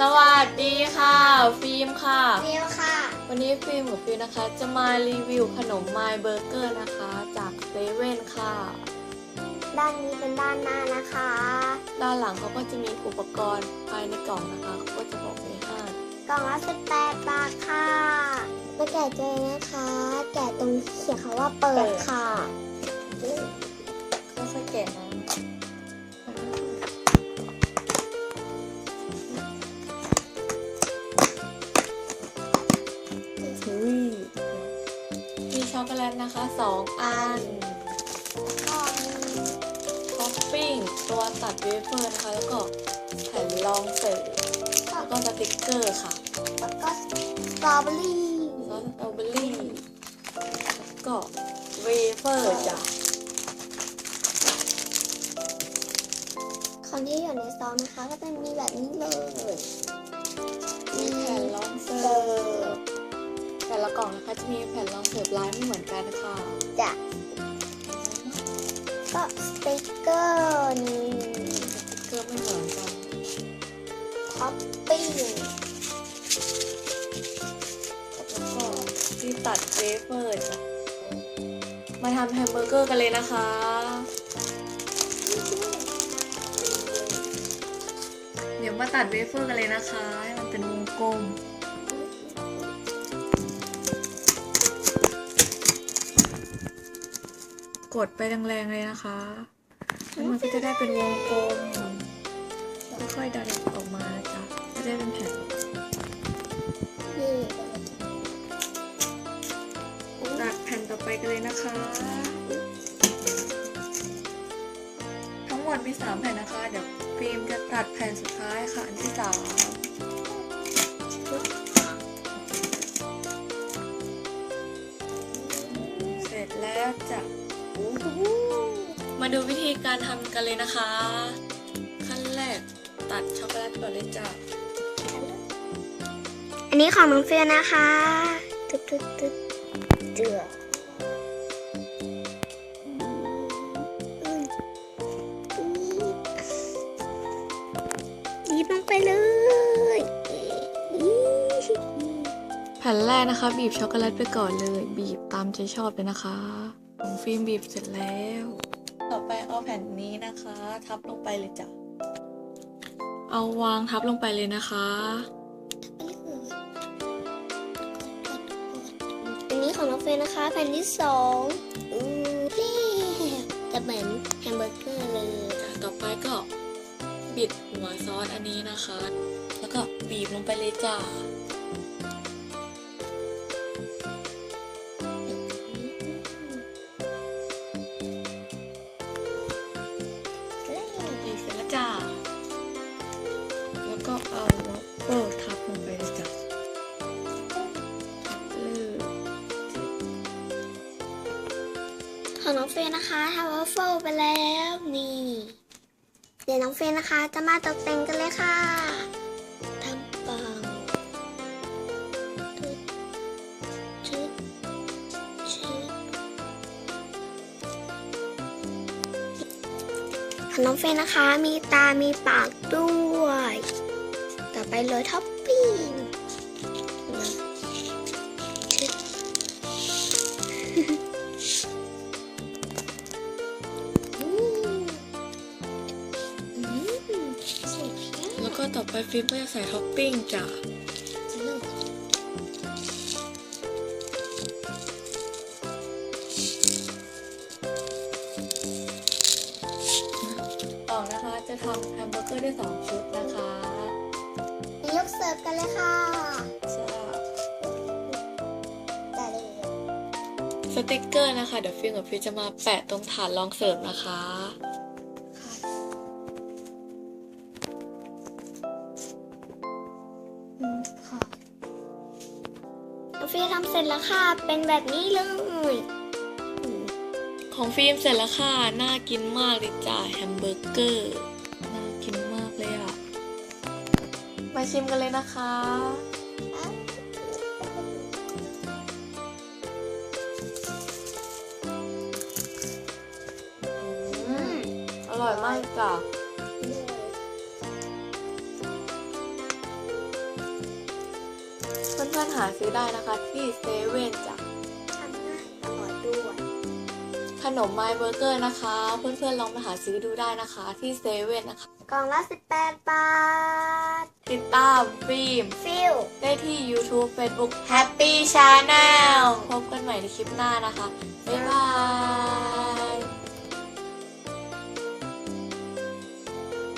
ฟิวค่ะ วันนี้ฟิล์มกับฟิวนะคะ จะมารีวิวขนม My Burger นะคะ จากเซเว่นค่ะ ด้านนี้เป็นด้านหน้านะคะ ด้านหลังเขาก็จะมีอุปกรณ์ภายในกล่องนะคะเขาก็จะบอกไว้ให้ กล่องละ18บาทค่ะมาแกะเจอนะคะ แกะตรงเขียนคำว่าเปิดค่ะค่อยๆแกะนะ อกโกแลตนะคะ 2 อันก็มีท็อปปิ้ง ตัวตัดเวเฟอร์นะคะ แล้วก็แผ่นรองเสริมแล้วก็สติกเกอร์ค่ะ แล้วก็สตรอเบอรี่ซอสสตรอเบอรี่แล้วก็เวเฟอร์จ้ะคนที่อยู่ในซองนะคะ ก็จะมีแบบนี้เลย มีแผ่นรองเสิร์ฟแต่ ละกล่องนะคะ จะมีแผ่นรองเสิร์ฟลายไม่เหมือนกันค่ะจะก็สติกเกอร์นี่สติกเกอร์ไม่เหมือนกันท็อปปิ้งแล้วก็ที่ตัดเวเฟอร์จ้ะมาทำแฮมเบอร์เกอร์กันเลยนะคะเดี๋ยวมาตัดเวเฟอร์กันเลยนะคะ ให้มันเป็นวงกลม กดไปแรงๆเลยนะคะแล้วมันก็จะได้เป็นวงกลมค่อยๆดันออกมานะจ๊ะจะได้เป็นแผ่นตัดแผ่นต่อไปกันเลยนะคะ ทั้งหมดมี3แผ่นนะคะ เดี๋ยวฟิล์มจะตัดแผ่นสุดท้ายค่ะ อันที่สามเสร็จแล้วจะ มาดูวิธีการทำกันเลยนะคะ ขั้นแรกตัดช็อกโกแลตก่อนเลยจ้ะอันนี้ของน้องเฟียนะคะตึ๊ดตึ๊ดตึ๊ดเจืออืมบีบลงไปเลยแผ่นแรกนะคะ บีบช็อกโกแลตไปก่อนเลย บีบตามใจชอบเลยนะคะ ของฟิล์มบีบเสร็จแล้ว ต่อไปเอาแผ่นนี้นะคะ ทับลงไปเลยจ้ะ เอาวางทับลงไปเลยนะคะ อันนี้ของน้องเฟียนะคะ แผ่นที่สองอืมนี่จะเหมือนแฮมเบอร์เกอร์เลย ต่อไปก็บิดหัวซอสอันนี้นะคะ แล้วก็บีบลงไปเลยจ้ะ ของน้องเฟยนะคะทำวัฟเฟิลไปแล้วนี่เดี๋ยวน้องเฟยนะคะ จะมาตกแต่งกันเลยค่ะทำปังตึ๊ดจึ๊ดจึ๊ดของน้องเฟยนะคะ มีตามีปากด้วย ต่อไปโรยท็อปปิ้ง ก็ต่อไปฟิล์มก็จะใส่ท็อปปิ้งจ้ะจะเลิกต่อนะคะจะทำแฮมเบอร์เกอร์ได้สองชุดนะคะยกเสิร์ฟกันเลยค่ะจ้ะแต่เลยสติกเกอร์นะคะ เดี๋ยวฟิล์มกับฟิล์มจะมาแปะตรงฐานรองเสิร์ฟนะคะ น้องฟีทำเสร็จแล้วค่ะ เป็นแบบนี้เลยอืมของฟิล์มเสร็จแล้วค่ะ น่ากินมากเลยจ้ะแฮมเบอร์เกอร์ น่ากินมากเลยอะ มาชิมกันเลยนะคะอืมอร่อยมากจ้ะ หาซื้อได้นะคะที่เซเว่นจ้ะทำง่ายอร่อยด้วยขนมไมเบอร์เกอร์นะคะ เพื่อนๆลองไปหาซื้อดูได้นะคะที่เซเว่นนะคะ กล่องละ 18 บาท ติดตามฟิล์มฟิลได้ที่ YouTube Facebook Happy Channel พบกันใหม่ในคลิปหน้านะคะ บ๊ายบาย